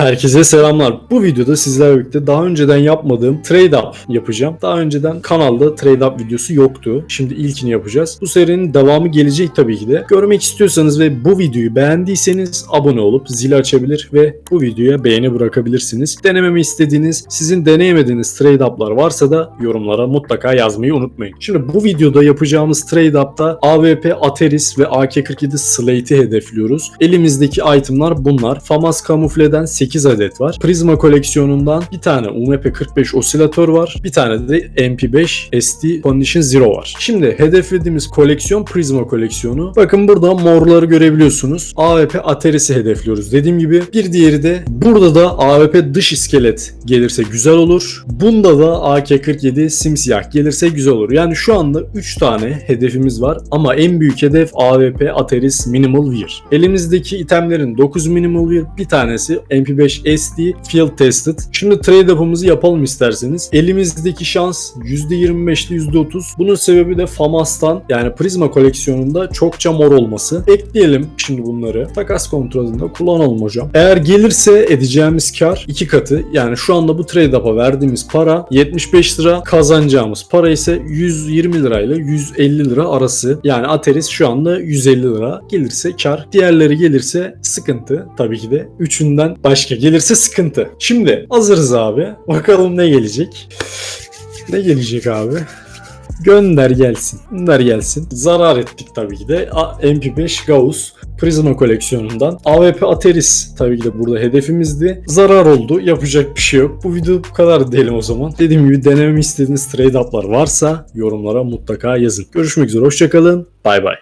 Herkese selamlar. Bu videoda sizlerle birlikte daha önceden yapmadığım trade up yapacağım. Daha önceden kanalda trade up videosu yoktu. Şimdi ilkini yapacağız. Bu serinin devamı gelecek tabii ki de. Görmek istiyorsanız ve bu videoyu beğendiyseniz abone olup zili açabilir ve bu videoya beğeni bırakabilirsiniz. Denememi istediğiniz, sizin deneyemediğiniz trade up'lar varsa da yorumlara mutlaka yazmayı unutmayın. Şimdi bu videoda yapacağımız trade up'ta AWP Ateris ve AK-47 Slate'i hedefliyoruz. Elimizdeki itemlar bunlar. FAMAS kamufleden 8 adet var. Prisma koleksiyonundan bir tane UMP-45 osilatör var. Bir tane de MP5 SD Condition Zero var. Şimdi hedeflediğimiz koleksiyon Prisma koleksiyonu. Bakın burada morları görebiliyorsunuz. AWP Ateris'i hedefliyoruz. Dediğim gibi bir diğeri de burada da AWP dış iskelet gelirse güzel olur. Bunda da AK-47 simsiyah gelirse güzel olur. Yani şu anda 3 tane hedefimiz var ama en büyük hedef AWP Ateris Minimal Wear. Elimizdeki itemlerin 9 Minimal Wear bir tanesi MP5 SD Field Tested. Şimdi trade up'ımızı yapalım isterseniz. Elimizdeki şans %25'li %30. Bunun sebebi de FAMAS'tan yani Prisma koleksiyonunda çokça mor olması. Ekleyelim şimdi bunları. Takas kontrolünde kullanalım hocam. Eğer gelirse edeceğimiz kar iki katı. Yani şu anda bu trade up'a verdiğimiz para 75 lira kazanacağımız para ise 120 lirayla 150 lira arası. Yani Ateris şu anda 150 lira. Gelirse kar. Diğerleri gelirse sıkıntı. Tabii ki de. Üçünden başka gelirse sıkıntı. Şimdi hazırız abi. Bakalım ne gelecek. Ne gelecek abi? Gönder gelsin. Gönder gelsin. Zarar ettik tabii ki de. A- MP5 Gauss Prisma koleksiyonundan. AWP Ateris tabii ki de burada hedefimizdi. Zarar oldu. Yapacak bir şey yok. Bu video bu kadar diyelim o zaman. Dediğim gibi denememi istediğiniz trade up'lar varsa yorumlara mutlaka yazın. Görüşmek üzere. Hoşçakalın. Bay bay.